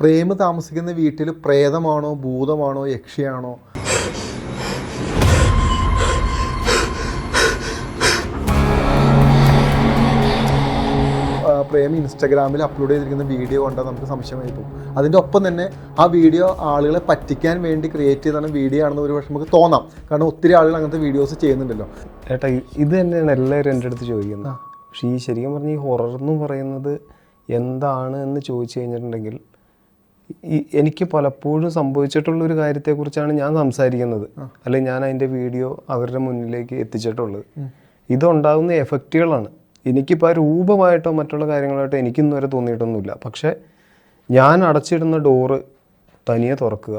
പ്രേമ് താമസിക്കുന്ന വീട്ടിൽ പ്രേതമാണോ ഭൂതമാണോ യക്ഷിയാണോ? ആ, പ്രേം ഇൻസ്റ്റാഗ്രാമിൽ അപ്ലോഡ് ചെയ്തിരിക്കുന്ന വീഡിയോ കണ്ടാൽ നമുക്ക് സംശയമായി പോകും അതിന്റെ ഒപ്പം തന്നെ ആ വീഡിയോ ആളുകളെ പറ്റിക്കാൻ വേണ്ടി ക്രിയേറ്റ് ചെയ്താണ് വീഡിയോ ആണെന്ന് ഒരു പക്ഷേ നമുക്ക് തോന്നാം. കാരണം ഒത്തിരി ആളുകൾ അങ്ങനത്തെ വീഡിയോസ് ചെയ്യുന്നുണ്ടല്ലോ. ഏട്ടാ ഇത് തന്നെയാണ് എല്ലാവരും എന്റെ അടുത്ത് ചോദിക്കുന്നത്. പക്ഷേ ഈ ശരിക്കും പറഞ്ഞാൽ ഈ ഹൊറർ എന്ന് പറയുന്നത് എന്താണ് എന്ന് ചോദിച്ചു കഴിഞ്ഞിട്ടുണ്ടെങ്കിൽ എനിക്ക് പലപ്പോഴും സംഭവിച്ചിട്ടുള്ള ഒരു കാര്യത്തെക്കുറിച്ചാണ് ഞാൻ സംസാരിക്കുന്നത്. അല്ലെങ്കിൽ ഞാൻ അതിന്റെ വീഡിയോ അവരുടെ മുന്നിലേക്ക് എത്തിച്ചിട്ടുള്ളത്. ഇതുണ്ടാകുന്ന എഫക്റ്റുകളാണ്. എനിക്കിപ്പോൾ ആ രൂപമായിട്ടോ മറ്റുള്ള കാര്യങ്ങളായിട്ടോ എനിക്കിന്ന് വരെ തോന്നിയിട്ടൊന്നുമില്ല. പക്ഷേ ഞാൻ അടച്ചിടുന്ന ഡോറ് തനിയെ തുറക്കുക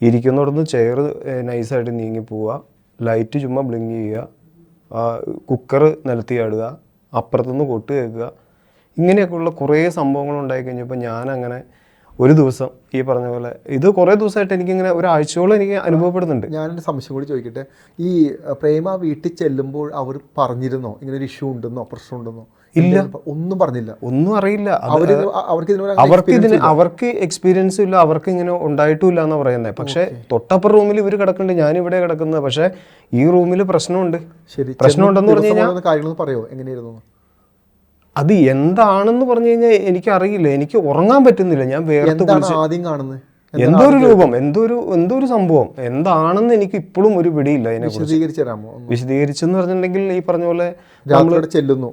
ഇരിക്കുന്നിടത്ത് ചെയർ നൈസായിട്ട് നീങ്ങി പോവുക ലൈറ്റ് ചുമ്മാ ബ്ലിങ്ക് ചെയ്യുക കുക്കർ നിലത്തി ആടുക അപ്പുറത്തുനിന്ന് കൊട്ട് കേൾക്കുക ഇങ്ങനെയൊക്കെയുള്ള കുറേ സംഭവങ്ങൾ ഉണ്ടായി കഴിഞ്ഞപ്പോൾ ഞാനങ്ങനെ ഒരു ദിവസം ഈ പറഞ്ഞ പോലെ. ഇത് കുറേ ദിവസമായിട്ട് എനിക്കിങ്ങനെ ഒരാഴ്ചയോളം എനിക്ക് അനുഭവപ്പെടുന്നുണ്ട്. ഞാൻ ഞാനൊരു സംശയം കൂടി ചോദിക്കട്ടെ. ഈ പ്രേമ വീട്ടിൽ ചെല്ലുമ്പോൾ അവർ പറഞ്ഞിരുന്നോ? ഇങ്ങനെ ഒരു ഇഷ്യൂ ഉണ്ടെന്നോ? പ്രശ്നം ഉണ്ടെന്നോ? ഇല്ല. ഒന്നും പറഞ്ഞില്ല. ഒന്നും അറിയില്ല. അവർക്ക് ഇതിന് അവർക്ക് എക്സ്പീരിയൻസ് ഇല്ല. അവർക്ക് ഇങ്ങനെ ഉണ്ടായിട്ടുമില്ല എന്നാ പറയുന്നത് പക്ഷെ തൊട്ടപ്പുറ റൂമിൽ ഇവർ കിടക്കുന്നുണ്ട്. ഞാൻ ഇവിടെ കിടക്കുന്നത്. പക്ഷെ ഈ റൂമിൽ പ്രശ്നമുണ്ട്. ശരി. പ്രശ്നമുണ്ടെന്ന് പറഞ്ഞു കഴിഞ്ഞാൽ കാര്യങ്ങൾ പറയോ? എങ്ങനെയായിരുന്നു? അത് എന്താണെന്ന് പറഞ്ഞു കഴിഞ്ഞാൽ എനിക്കറിയില്ല. എനിക്ക് ഉറങ്ങാൻ പറ്റുന്നില്ല. ഞാൻ വേർത്ത് ആദ്യം കാണുന്നത്? എന്തോ ഒരു രൂപം എന്തോ ഒരു എന്തോ ഒരു സംഭവം. എന്താണെന്ന് എനിക്ക് ഇപ്പോഴും ഒരു പിടിയില്ല അതിനെ? വിശദീകരിച്ചെന്ന് പറഞ്ഞിട്ടുണ്ടെങ്കിൽ ഈ പറഞ്ഞ പോലെ നമ്മൾ ചെല്ലുന്നു.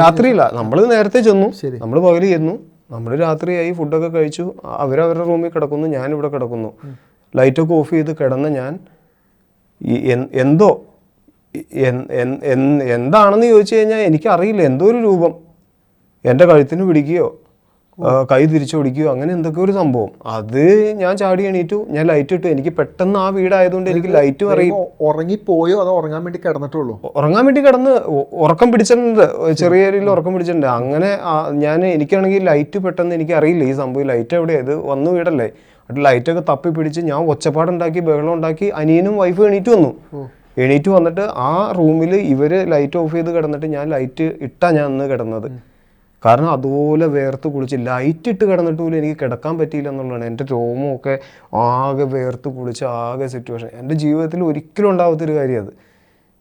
രാത്രിയില്ല. നമ്മൾ നേരത്തെ ചെന്നു. നമ്മൾ പകൽ ചെന്നു. നമ്മൾ രാത്രിയായി ഫുഡൊക്കെ കഴിച്ചു. അവരവരുടെ റൂമിൽ കിടക്കുന്നു. ഞാൻ ഇവിടെ കിടക്കുന്നു ലൈറ്റൊക്കെ ഓഫ് ചെയ്ത് കിടന്ന ഞാൻ എന്തോ എന്താണെന്ന് ചോദിച്ചു കഴിഞ്ഞാൽ എനിക്കറിയില്ല. എന്തോ ഒരു രൂപം. എന്റെ കഴുത്തിന് പിടിക്കുകയോ കൈ തിരിച്ചു പിടിക്കുകയോ അങ്ങനെ എന്തൊക്കെ ഒരു സംഭവം. അത് ഞാൻ ചാടി എണീറ്റു. ഞാൻ ലൈറ്റ് ഇട്ടു. എനിക്ക് പെട്ടെന്ന് ആ വീടായതുകൊണ്ട് എനിക്ക് ലൈറ്റും അറിയും ഉറങ്ങിപ്പോയോ അതോ ഉറങ്ങാൻ വേണ്ടി കിടന്നിട്ടുള്ളൂ? ഉറങ്ങാൻ വേണ്ടി കിടന്ന് ഉറക്കം പിടിച്ചിട്ടുണ്ട്. ചെറിയ രീതിയിൽ ഉറക്കം പിടിച്ചിട്ടുണ്ട്. അങ്ങനെ ഞാൻ എനിക്കാണെങ്കിൽ ലൈറ്റ് പെട്ടെന്ന് എനിക്ക് അറിയില്ല ഈ സംഭവം ലൈറ്റ് എവിടെ? ഇത് വന്നു വീടല്ലേ? ലൈറ്റൊക്കെ തപ്പി പിടിച്ച് ഞാൻ ഒച്ചപ്പാടുണ്ടാക്കി ബഹളം ഉണ്ടാക്കി അനിയനും വൈഫും എണീറ്റ് വന്നു. എണീറ്റ് വന്നിട്ട് ആ റൂമിൽ ഇവർ ലൈറ്റ് ഓഫ് ചെയ്ത് കിടന്നിട്ട് ഞാൻ ലൈറ്റ് ഇട്ടാ ഞാൻ അന്ന് കിടന്നത്. കാരണം അതുപോലെ വേർത്ത് കുളിച്ച് ലൈറ്റ് ഇട്ട് കിടന്നിട്ട് പോലും എനിക്ക് കിടക്കാൻ പറ്റിയില്ല എന്നുള്ളതാണ് എന്റെ രോമമൊക്കെ ആകെ വേർത്ത് കുളിച്ച് ആകെ സിറ്റുവേഷൻ എന്റെ ജീവിതത്തിൽ ഒരിക്കലും ഉണ്ടാവാത്തൊരു കാര്യം അത്.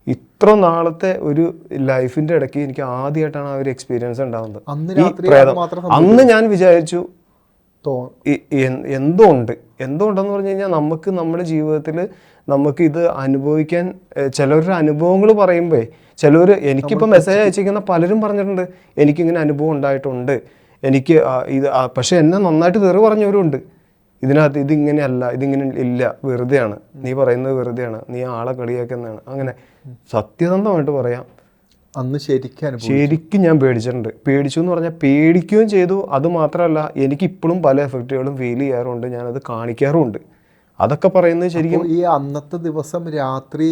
ഇത്ര നാളത്തെ ഒരു ലൈഫിന്റെ ഇടയ്ക്ക് എനിക്ക് ആദ്യമായിട്ടാണ് ആ ഒരു എക്സ്പീരിയൻസ് ഉണ്ടാകുന്നത് അന്ന് ഞാൻ വിചാരിച്ചു എന്തോ ഉണ്ട്. എന്തോ ഉണ്ടെന്ന് പറഞ്ഞു കഴിഞ്ഞാൽ നമുക്ക് നമ്മുടെ ജീവിതത്തിൽ നമുക്ക് ഇത് അനുഭവിക്കാൻ ചിലരുടെ ചിലവരുടെ അനുഭവങ്ങൾ പറയുമ്പോൾ ചിലർ എനിക്കിപ്പോൾ മെസ്സേജ് അയച്ചിരിക്കുന്ന പലരും പറഞ്ഞിട്ടുണ്ട് എനിക്കിങ്ങനെ അനുഭവം ഉണ്ടായിട്ടുണ്ട് എനിക്ക് ഇത് പക്ഷേ എന്നെ നന്നായിട്ട് തെറി പറഞ്ഞവരുണ്ട്. ഇതിനകത്ത് ഇതിങ്ങനെയല്ല ഇതിങ്ങനെ ഇല്ല വെറുതെയാണ്. നീ പറയുന്നത് വെറുതെയാണ്. നീ ആളെ കളിയാക്കുന്നതാണ്. അങ്ങനെ സത്യസന്ധമായിട്ട് പറയാം. അന്ന് ശരിക്കും ശരിക്കും ഞാൻ പേടിച്ചിട്ടുണ്ട്. പേടിച്ചു എന്ന് പറഞ്ഞാൽ പേടിക്കുകയും ചെയ്തു. അത് മാത്രമല്ല എനിക്ക് ഇപ്പോഴും പല എഫക്റ്റുകളും ഫീൽ ചെയ്യാറുണ്ട്. ഞാനത് കാണിക്കാറുമുണ്ട്. അതൊക്കെ പറയുന്നത് ശരിക്കും ഈ അന്നത്തെ ദിവസം രാത്രി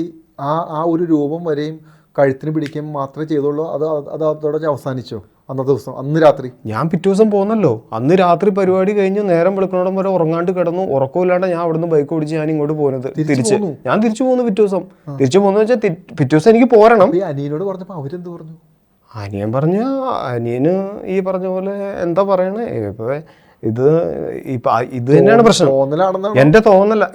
ആ ആ ഒരു രൂപം വരെയും കഴുത്തിന് പിടിക്കുകയും മാത്രമേ ചെയ്തുള്ളൂ. അത് അത് അതോടെ അവസാനിച്ചോ? അന്നത്തെ ദിവസം അന്ന് രാത്രി? ഞാൻ പിറ്റേ ദിവസം പോകുന്നല്ലോ അന്ന് രാത്രി പരിപാടി കഴിഞ്ഞ്. നേരം വെളുക്കണോടം വരെ ഉറങ്ങാണ്ട് കിടന്നു. ഉറക്കമില്ലാണ്ട് ഞാൻ അവിടുന്ന് ബൈക്ക് ഓടിച്ച് ഞാൻ ഇങ്ങോട്ട് പോകുന്നത് തിരിച്ച് ഞാൻ തിരിച്ചു പോകുന്നു പിറ്റേ ദിവസം. തിരിച്ചു പോകുന്ന വെച്ചാൽ പിറ്റേ ദിവസം എനിക്ക് പോരണം. ഈ അനിയനോട് പറഞ്ഞപ്പോൾ അവരെന്ത് പറഞ്ഞു? അനിയൻ പറഞ്ഞ അനിയന് ഈ പറഞ്ഞ പോലെ എന്താ പറയണേ? ഇപ്പൊ ഇത് ഇപ്പൊ ഇത് തന്നെയാണ് പ്രശ്നം. എന്റെ തോന്നല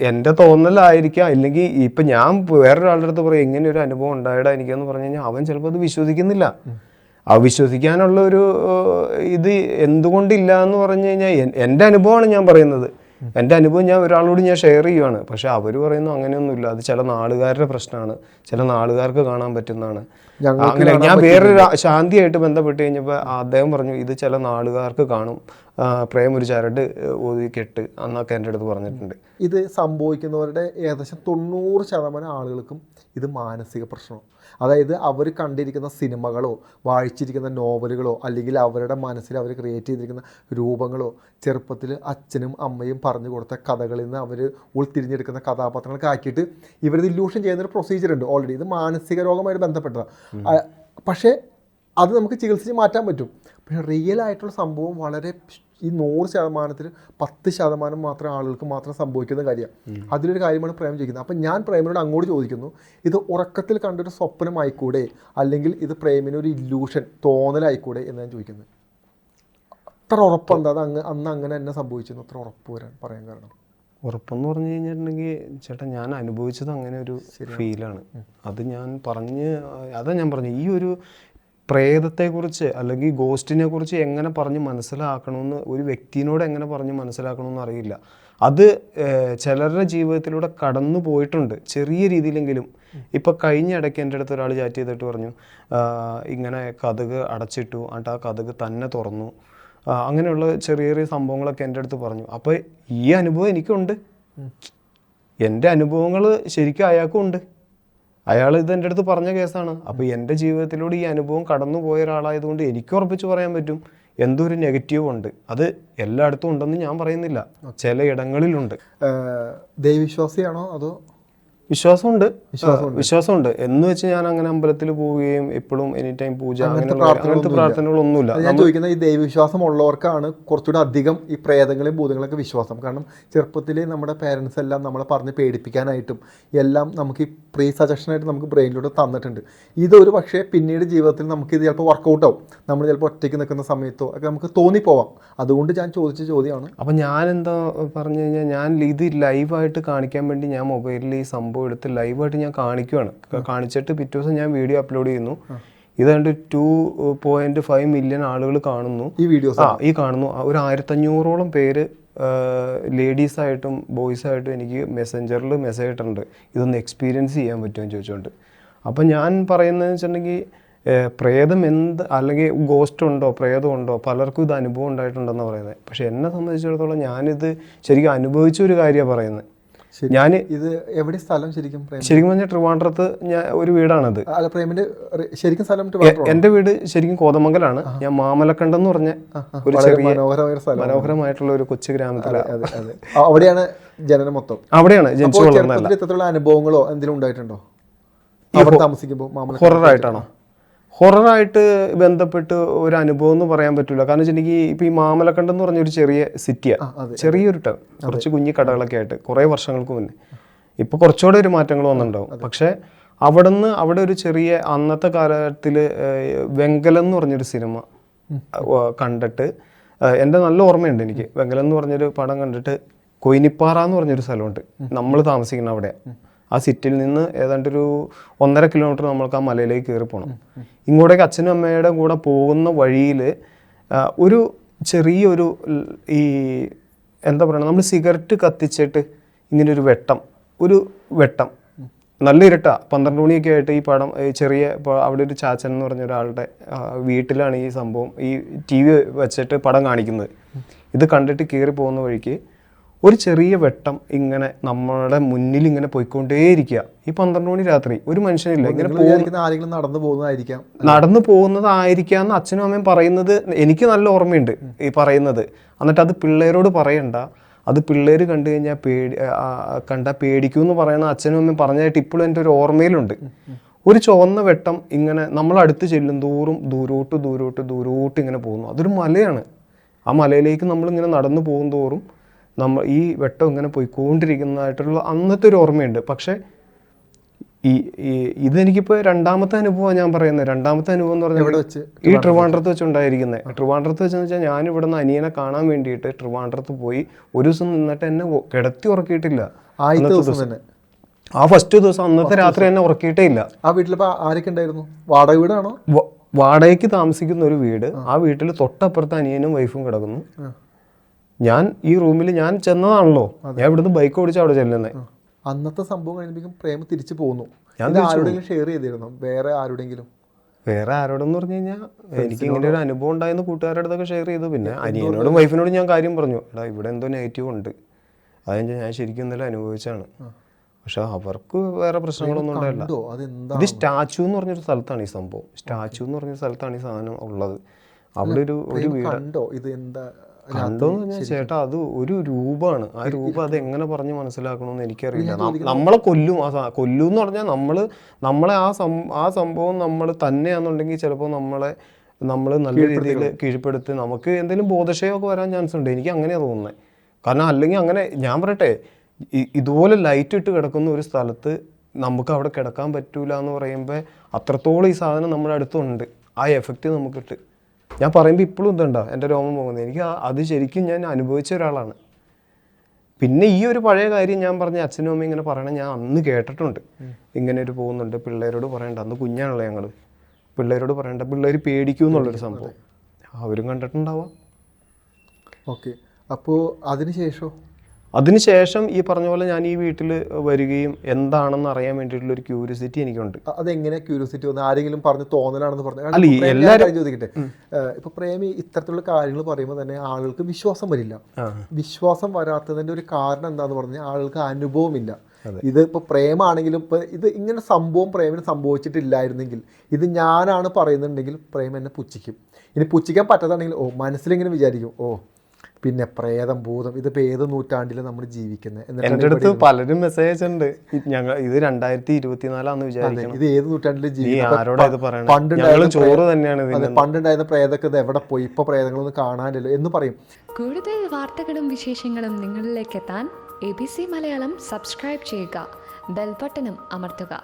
എന്റെ തോന്നലായിരിക്കാം. ഇല്ലെങ്കിൽ ഇപ്പൊ ഞാൻ വേറൊരാളുടെ അടുത്ത് പറയും ഇങ്ങനെ ഒരു അനുഭവം ഉണ്ടായിടാ എനിക്കെന്ന് പറഞ്ഞു കഴിഞ്ഞാൽ അവൻ ചിലപ്പോൾ അത് വിശ്വസിക്കുന്നില്ല. ആ വിശ്വസിക്കാനുള്ള ഒരു ഇത് എന്തുകൊണ്ടില്ല എന്ന് പറഞ്ഞു കഴിഞ്ഞാൽ എന്റെ എന്റെ അനുഭവമാണ് ഞാൻ പറയുന്നത്. എന്റെ അനുഭവം ഞാൻ ഒരാളോട് ഞാൻ ഷെയർ ചെയ്യുവാണ്. പക്ഷെ അവർ പറയുന്നു അങ്ങനെയൊന്നുമില്ല. അത് ചില നാളുകാരുടെ പ്രശ്നമാണ്. ചില നാളുകാർക്ക് കാണാൻ പറ്റുന്നതാണ്. അങ്ങനെ ഞാൻ വേറൊരു ശാന്തിയായിട്ട് ബന്ധപ്പെട്ട് കഴിഞ്ഞപ്പോൾ അദ്ദേഹം പറഞ്ഞു ഇത് ചില നാളുകാർക്ക് കാണും. പ്രേം ഒരു ചരട് ഒതുക്കി കെട്ട് എന്നൊക്കെ എന്റെ അടുത്ത് പറഞ്ഞിട്ടുണ്ട്. ഇത് സംഭവിക്കുന്നവരുടെ ഏകദേശം തൊണ്ണൂറ് ശതമാനം ആളുകൾക്കും ഇത് മാനസിക പ്രശ്നം അതായത് അവർ കണ്ടിരിക്കുന്ന സിനിമകളോ വായിച്ചിരിക്കുന്ന നോവലുകളോ അല്ലെങ്കിൽ അവരുടെ മനസ്സിൽ അവർ ക്രിയേറ്റ് ചെയ്തിരിക്കുന്ന രൂപങ്ങളോ ചെറുപ്പത്തിൽ അച്ഛനും അമ്മയും പറഞ്ഞു കൊടുത്ത കഥകളിൽ നിന്ന് അവർ ഉൾത്തിരിഞ്ഞെടുക്കുന്ന കഥാപാത്രങ്ങളൊക്കെ ആക്കിയിട്ട് ഇവരിത് ഇല്യൂഷൻ ചെയ്യുന്നൊരു പ്രൊസീജിയർ ഉണ്ട്. ഓൾറെഡി ഇത് മാനസിക രോഗമായിട്ട് ബന്ധപ്പെട്ടതാണ്. പക്ഷേ അത് നമുക്ക് ചികിത്സിച്ച് മാറ്റാൻ പറ്റും. പക്ഷേ റിയൽ ആയിട്ടുള്ള സംഭവം വളരെ ഈ നൂറ് ശതമാനത്തിൽ പത്ത് ശതമാനം മാത്രം ആളുകൾക്ക് മാത്രം സംഭവിക്കുന്ന കാര്യമാണ്. അതിലൊരു കാര്യമാണ് പ്രേം ചോദിക്കുന്നത്. അപ്പം ഞാൻ പ്രേമിനോട് അങ്ങോട്ട് ചോദിക്കുന്നു ഇത് ഉറക്കത്തിൽ കണ്ടൊരു സ്വപ്നമായിക്കൂടെ? അല്ലെങ്കിൽ ഇത് പ്രേമിനൊരു ഇല്യൂഷൻ തോന്നലായിക്കൂടെ? എന്ന് ഞാൻ ചോദിക്കുന്നത് അത്ര ഉറപ്പുണ്ട് അത് അങ്ങ് അന്ന് അങ്ങനെ തന്നെ സംഭവിച്ചെന്ന് അത്ര ഉറപ്പ് വരാൻ പറയാൻ കാരണം. ഉറപ്പെന്ന് പറഞ്ഞു കഴിഞ്ഞിട്ടുണ്ടെങ്കിൽ ചേട്ടാ ഞാൻ അനുഭവിച്ചത് അങ്ങനെ ഒരു ഫീലാണ് അത് ഞാൻ പറഞ്ഞ് അതാ ഞാൻ പറഞ്ഞു ഈ ഒരു പ്രേതത്തെക്കുറിച്ച് അല്ലെങ്കിൽ ഗോസ്റ്റിനെ കുറിച്ച് എങ്ങനെ പറഞ്ഞ് മനസ്സിലാക്കണമെന്ന് ഒരു വ്യക്തിനോട് എങ്ങനെ പറഞ്ഞ് മനസ്സിലാക്കണമെന്ന് അറിയില്ല. അത് ചിലരുടെ ജീവിതത്തിലൂടെ കടന്നു പോയിട്ടുണ്ട്. ചെറിയ രീതിയിലെങ്കിലും. ഇപ്പൊ കഴിഞ്ഞ ഇടയ്ക്ക് എന്റെ അടുത്ത് ഒരാൾ ചാറ്റ് ചെയ്തിട്ട് പറഞ്ഞു ഇങ്ങനെ കഥക് അടച്ചിട്ടു എന്നിട്ട് ആ കഥക് തന്നെ തുറന്നു. അങ്ങനെയുള്ള ചെറിയ ചെറിയ സംഭവങ്ങളൊക്കെ എന്റെ അടുത്ത് പറഞ്ഞു. അപ്പോൾ ഈ അനുഭവം എനിക്കുണ്ട്. എന്റെ അനുഭവങ്ങൾ ശരിക്കും അയാൾക്കും ഉണ്ട്. അയാൾ ഇത് എന്റെ അടുത്ത് പറഞ്ഞ കേസാണ്. അപ്പോൾ എന്റെ ജീവിതത്തിലൂടെ ഈ അനുഭവം കടന്നു പോയ ഒരാളായതുകൊണ്ട് എനിക്ക് ഉറപ്പിച്ച് പറയാൻ പറ്റും. എന്തൊരു നെഗറ്റീവ് ഉണ്ട്. അത് എല്ലായിടത്തും ഉണ്ടെന്ന് ഞാൻ പറയുന്നില്ല. ചില ഇടങ്ങളിലുണ്ട്. ഏഹ് ദൈവവിശ്വാസിയാണോ അതോ വിശ്വാസമുണ്ട്. വിശ്വാസമുണ്ട്. എന്ന് വെച്ച് ഞാൻ അങ്ങനെ അമ്പലത്തിൽ പോവുകയും എപ്പോഴും എനി ടൈം പൂജ അങ്ങനത്തെ പ്രാർത്ഥനകളൊന്നുമില്ല. ഞാൻ ചോദിക്കുന്നത് ഈ ദൈവവിശ്വാസം ഉള്ളവർക്കാണ് കുറച്ചുകൂടെ അധികം ഈ പ്രേതങ്ങളെയും ഭൂതങ്ങളൊക്കെ വിശ്വാസം. കാരണം ചെറുപ്പത്തിൽ നമ്മുടെ പേരൻസ് എല്ലാം നമ്മളെ പറഞ്ഞ് പേടിപ്പിക്കാനായിട്ടും എല്ലാം നമുക്ക് ഈ പ്രീ സജഷനായിട്ട് നമുക്ക് ബ്രെയിനിലൂടെ തന്നിട്ടുണ്ട്. ഇതൊരു പക്ഷേ പിന്നീട് ജീവിതത്തിൽ നമുക്ക് ഇത് ചിലപ്പോൾ വർക്കൗട്ട് ആവും. നമ്മൾ ചിലപ്പോൾ ഒറ്റയ്ക്ക് നിൽക്കുന്ന സമയത്തോ ഒക്കെ നമുക്ക് തോന്നിപ്പോവാം. അതുകൊണ്ട് ഞാൻ ചോദിച്ച ചോദ്യമാണ്. അപ്പം ഞാൻ എന്താ പറഞ്ഞു കഴിഞ്ഞാൽ ഞാൻ ഇത് ലൈവായിട്ട് കാണിക്കാൻ വേണ്ടി ഞാൻ മൊബൈലിൽ ഈ സംഭവം എടുത്ത് ലൈവായിട്ട് ഞാൻ കാണിക്കുവാണ്. കാണിച്ചിട്ട് പിറ്റേ ദിവസം ഞാൻ വീഡിയോ അപ്ലോഡ് ചെയ്യുന്നു. ഇത് കണ്ട് ടു പോയിന്റ് ഫൈവ് മില്യൺ ആളുകൾ കാണുന്നു. ഈ വീഡിയോസ് ആ ഈ കാണുന്നു. ഒരു ആയിരത്തഞ്ഞൂറോളം പേര് ലേഡീസ് ആയിട്ടും ബോയ്സ് ആയിട്ടും എനിക്ക് മെസ്സഞ്ചറിൽ മെസ്സേജ് ഇട്ടിട്ടുണ്ട്. ഇതൊന്ന് എക്സ്പീരിയൻസ് ചെയ്യാൻ പറ്റുമെന്ന് ചോദിച്ചുകൊണ്ട് അപ്പം ഞാൻ പറയുന്നതെന്ന് വെച്ചിട്ടുണ്ടെങ്കിൽ പ്രേതം എന്ത് അല്ലെങ്കിൽ ഗോസ്റ്റ് ഉണ്ടോ പ്രേതം ഉണ്ടോ പലർക്കും ഇത് അനുഭവം ഉണ്ടായിട്ടുണ്ടെന്ന് പറയുന്നത്. പക്ഷേ എന്നെ സംബന്ധിച്ചിടത്തോളം ഞാനിത് ശരിക്കും അനുഭവിച്ച ഒരു കാര്യമാണ് പറയുന്നത്. ഞാൻ ഇത് എവിടെ സ്ഥലം ശരിക്കും ശരിക്കും പറഞ്ഞാൽ ട്രിവാൻഡ്രത്ത് ഞാൻ ഒരു വീടാണത്. പ്രേമിന്റെ ശരിക്കും സ്ഥലം എന്റെ വീട് ശരിക്കും കോതമംഗലാണ്. ഞാൻ മാമലക്കണ്ടം എന്ന് പറഞ്ഞ ഒരു ചെറിയ മനോഹരമായിട്ടുള്ള ഒരു കൊച്ചു ഗ്രാമത്തിലാണ് അവിടെയാണ് ജനനം മൊത്തം. അവിടെയാണ് ജനിച്ചു വളർന്നത് അനുഭവങ്ങളോ എന്തെങ്കിലും ഉണ്ടായിട്ടുണ്ടോ? അവിടെ താമസിക്കുമ്പോൾ ഹൊറർ ഹൊററായിട്ടാണോ ഹൊററായിട്ട് ബന്ധപ്പെട്ട് ഒരു അനുഭവം എന്ന് പറയാൻ പറ്റില്ല കാരണം വെച്ചിട്ടുണ്ടെങ്കിൽ ഇപ്പൊ ഈ മാമലക്കണ്ടം എന്ന് പറഞ്ഞ ഒരു ചെറിയ സിറ്റിയാണ്. ചെറിയൊരു ടൗൺ. കുറച്ച് കുഞ്ഞു കടകളൊക്കെ ആയിട്ട് കുറേ വർഷങ്ങൾക്ക് മുന്നേ. ഇപ്പൊ കുറച്ചുകൂടെ ഒരു മാറ്റങ്ങൾ വന്നിട്ടുണ്ടാവും പക്ഷെ നിന്ന് അവിടെ ഒരു ചെറിയ അന്നത്തെ കാലത്തിൽ വെങ്കലം എന്ന് പറഞ്ഞൊരു സിനിമ കണ്ടിട്ട് എന്റെ നല്ല ഓർമ്മയുണ്ട് എനിക്ക്. വെങ്കലം എന്ന് പറഞ്ഞൊരു പടം കണ്ടിട്ട് കൊയിനിപ്പാറ എന്ന് പറഞ്ഞൊരു സ്ഥലമുണ്ട്. നമ്മൾ താമസിക്കുന്ന അവിടെ ആ സിറ്റിൽ നിന്ന് ഏതാണ്ട് ഒരു ഒന്നര കിലോമീറ്റർ നമ്മൾക്ക് ആ മലയിലേക്ക് കയറി പോകണം ഇങ്ങോട്ടേക്ക് അച്ഛനും അമ്മയുടെ കൂടെ പോകുന്ന വഴിയിൽ ഒരു ചെറിയൊരു ഈ എന്താ പറയുക നമ്മൾ സിഗരറ്റ് കത്തിച്ചിട്ട് ഇങ്ങനെ ഒരു വെട്ടം ഒരു വെട്ടം. നല്ല ഇരട്ട. പന്ത്രണ്ട് മണിയൊക്കെ ആയിട്ട് ഈ പടം ചെറിയ അവിടെ ഒരു ചാച്ചൻ എന്ന് പറഞ്ഞ ഒരാളുടെ വീട്ടിലാണ് ഈ സംഭവം. ഈ ടി വി വെച്ചിട്ട് പടം കാണിക്കുന്നത്. ഇത് കണ്ടിട്ട് കയറി പോകുന്ന വഴിക്ക് ഒരു ചെറിയ വെട്ടം ഇങ്ങനെ നമ്മുടെ മുന്നിൽ ഇങ്ങനെ പോയിക്കൊണ്ടേയിരിക്കുക. ഈ പന്ത്രണ്ട് മണി രാത്രി ഒരു മനുഷ്യനില്ല ഇങ്ങനെ ആരെങ്കിലും നടന്നു പോകുന്നതായിരിക്കാം. നടന്നു പോകുന്നതായിരിക്കാന്ന് അച്ഛനും അമ്മയും പറയുന്നത് എനിക്ക് നല്ല ഓർമ്മയുണ്ട് ഈ പറയുന്നത്. എന്നിട്ട് അത് പിള്ളേരോട് പറയണ്ട. അത് പിള്ളേർ കണ്ടു കഴിഞ്ഞാൽ പേടി കണ്ട പേടിക്കൂ എന്ന് പറയുന്ന അച്ഛനും അമ്മയും പറഞ്ഞതായിട്ട് ഇപ്പോഴും എന്റെ ഒരു ഓർമ്മയിലുണ്ട്. ഒരു ചുവന്ന വെട്ടം ഇങ്ങനെ നമ്മൾ അടുത്ത് ചെല്ലും തോറും ദൂരോട്ട് ദൂരോട്ട് ദൂരോട്ട് ഇങ്ങനെ പോകുന്നു. അതൊരു മലയാണ്. ആ മലയിലേക്ക് നമ്മൾ ഇങ്ങനെ നടന്നു പോകും തോറും നമ്മൾ ഈ വെട്ടം ഇങ്ങനെ പോയിക്കൊണ്ടിരിക്കുന്നതായിട്ടുള്ള അന്നത്തെ ഒരു ഓർമ്മയുണ്ട്. പക്ഷേ ഈ ഇതെനിക്കിപ്പോൾ രണ്ടാമത്തെ അനുഭവമാണ് ഞാൻ പറയുന്നത്. രണ്ടാമത്തെ അനുഭവം എന്ന് പറഞ്ഞാൽ വെച്ച്? ഈ ട്രിവാൻഡ്രത്ത് വെച്ചുണ്ടായിരിക്കുന്നത് ട്രിവാൻഡ്രത്ത് വെച്ചെന്ന് വെച്ചാൽ ഞാൻ ഇവിടെ നിന്ന് അനിയനെ കാണാൻ വേണ്ടിയിട്ട് ട്രിവാൻഡ്രത്ത് പോയി ഒരു ദിവസം നിന്നിട്ട് എന്നെ കിടത്തി ഉറക്കിയിട്ടില്ല. ആ ഫസ്റ്റ് ദിവസം അന്നത്തെ രാത്രി എന്നെ ഉറക്കിയിട്ടേ ഇല്ല. ആ വീട്ടിൽ ആരൊക്കെ ഉണ്ടായിരുന്നു? വാടക വീടാണോ? വാടകയ്ക്ക് താമസിക്കുന്ന ഒരു വീട്. ആ. വീട്ടിൽ തൊട്ടപ്പുറത്ത് അനിയനും വൈഫും കിടക്കുന്നു. ഞാൻ ഈ റൂമിൽ ഞാൻ ചെന്നതാണല്ലോ. ഞാൻ ഇവിടുന്ന് ബൈക്ക് ഓടിച്ച് അവിടെ ചെല്ലുന്നത് അന്നത്തെ സംഭവം കഴിഞ്ഞിട്ട് പ്രേമ തിരിച്ചു പോന്നു. ഞാൻ ആരോടെങ്കിലും ഷെയർ ചെയ്തിരുന്നു? വേറെ ആരോടെങ്കിലും? വേറെ ആരോടെന്ന് പറഞ്ഞു കഴിഞ്ഞാൽ എനിക്ക് ഇങ്ങനെ ഒരു അനുഭവം ഉണ്ടായെന്ന് കൂട്ടുകാരുടെ അടുത്തൊക്കെ ഷെയർ ചെയ്തു. പിന്നെ അനിയനോടും വൈഫിനോടും ഞാൻ കാര്യം പറഞ്ഞു. എടാ ഇവിടെ എന്തോ നെഗറ്റീവ് ഉണ്ട്. അതെന്ന് ഞാൻ ശരിക്കും ഇന്നലെ അനുഭവിച്ചാണ് പക്ഷെ അവർക്ക് വേറെ പ്രശ്നങ്ങളൊന്നും ഉണ്ടായില്ല. ഇത് സ്റ്റാച്ചു എന്ന് പറഞ്ഞൊരു സ്ഥലത്താണ് ഈ സംഭവം. സ്റ്റാച്ചു എന്ന് പറഞ്ഞൊരു സ്ഥലത്താണ് ഈ സാധനം ഉള്ളത്. അവിടെ ഒരു ഒരു വീട് കണ്ടോ? ഇത് എന്താ ചേട്ടാ അത് ഒരു രൂപമാണ് ആ രൂപം അത് എങ്ങനെ പറഞ്ഞ് മനസ്സിലാക്കണമെന്ന് എനിക്കറിയില്ല. നമ്മളെ കൊല്ലും. ആ കൊല്ലും എന്ന് പറഞ്ഞാൽ നമ്മൾ നമ്മളെ ആ ആ സംഭവം നമ്മൾ തന്നെയാണെന്നുണ്ടെങ്കിൽ ചിലപ്പോൾ നമ്മളെ നമ്മൾ നല്ല രീതിയിൽ കീഴ്പ്പെടുത്തി നമുക്ക് എന്തെങ്കിലും ബോധക്ഷയമൊക്കെ വരാൻ ചാൻസ് ഉണ്ട് എനിക്ക് അങ്ങനെയാണ് തോന്നുന്നത് കാരണം അല്ലെങ്കിൽ അങ്ങനെ ഞാൻ പറയട്ടെ ഇതുപോലെ ലൈറ്റ് ഇട്ട് കിടക്കുന്ന ഒരു സ്ഥലത്ത് നമുക്ക് അവിടെ കിടക്കാൻ പറ്റൂല എന്ന് പറയുമ്പോൾ അത്രത്തോളം ഈ സാധനം നമ്മുടെ അടുത്തുണ്ട്. ആ എഫക്റ്റ് നമുക്കിട്ട് ഞാൻ പറയുമ്പോൾ ഇപ്പോഴും ഇതുണ്ടോ? എന്റെ രോമം പോകുന്നത്. എനിക്ക് അത് ശരിക്കും ഞാൻ അനുഭവിച്ച ഒരാളാണ്. പിന്നെ ഈ ഒരു പഴയ കാര്യം ഞാൻ പറഞ്ഞ അച്ഛനും അമ്മയും ഇങ്ങനെ പറയണേ ഞാൻ അന്ന് കേട്ടിട്ടുണ്ട്. ഇങ്ങനെ ഒരു പോകുന്നുണ്ട് പിള്ളേരോട് പറയണ്ട. അന്ന് കുഞ്ഞാണല്ലോ ഞങ്ങൾ പിള്ളേരോട് പറയണ്ട പിള്ളേർ പേടിക്കും എന്നുള്ളൊരു സംഭവം. അവരും കണ്ടിട്ടുണ്ടാവാം. ഓക്കെ. അപ്പോൾ അതിനുശേഷം അതിനുശേഷം ഈ പറഞ്ഞ പോലെ ഞാൻ ഈ വീട്ടിൽ വരികയും എന്താണെന്ന് അറിയാൻ വേണ്ടിയിട്ടുള്ള ഒരു ക്യൂരിയോസിറ്റി എനിക്കുണ്ട് അതെങ്ങനെ ക്യൂരിയോസിറ്റി വന്നു ആരെങ്കിലും പറഞ്ഞ് തോന്നലാണെന്ന് പറഞ്ഞു. എല്ലാവരും ചോദിക്കട്ടെ? ഇപ്പൊ പ്രേമി ഇത്തരത്തിലുള്ള കാര്യങ്ങൾ പറയുമ്പോൾ തന്നെ ആളുകൾക്ക് വിശ്വാസം വരില്ല. വിശ്വാസം വരാത്തതിന്റെ ഒരു കാരണം എന്താന്ന് പറഞ്ഞാൽ ആളുകൾക്ക് അനുഭവമില്ല. ഇത് ഇപ്പൊ പ്രേമാണെങ്കിലും ഇപ്പൊ ഇത് ഇങ്ങനെ സംഭവം പ്രേമിന് സംഭവിച്ചിട്ടില്ലായിരുന്നെങ്കിൽ ഇത് ഞാനാണ് പറയുന്നുണ്ടെങ്കിൽ പ്രേം എന്നെ പുച്ഛിക്കും. ഇനി പുച്ഛിക്കാൻ പറ്റാതാണെങ്കിൽ ഓ മനസ്സിലിങ്ങനെ വിചാരിക്കും ഓ പിന്നെ പ്രേതം ഭൂതം ഇതിപ്പോ ഏത് നൂറ്റാണ്ടിൽ നമ്മൾ ജീവിക്കുന്നത് എന്റെ അടുത്ത് പലരും മെസ്സേജ് ഉണ്ട്. ഞങ്ങൾ ഇത് രണ്ടായിരത്തി ഇരുപത്തിനാലാന്ന് വിചാരിക്കുന്നത് ഇത് ഏത് നൂറ്റാണ്ടിലും ജീവിക്കുന്നത് ജീവിതം ആരോടാ ഇത് പറയണത് പണ്ട് ചോറ് തന്നെയാണ് പണ്ടുണ്ടായിരുന്ന പ്രേതൊക്കെ ഇത് എവിടെ പോയി? ഇപ്പൊ പ്രേതങ്ങളൊന്നും കാണാനില്ല എന്ന് പറയും. കൂടുതൽ വാർത്തകളും വിശേഷങ്ങളും നിങ്ങളിലേക്ക് എത്താൻ A B C Malayalam subscribe ചെയ്യുക. ബെൽബട്ടനും അമർത്തുക.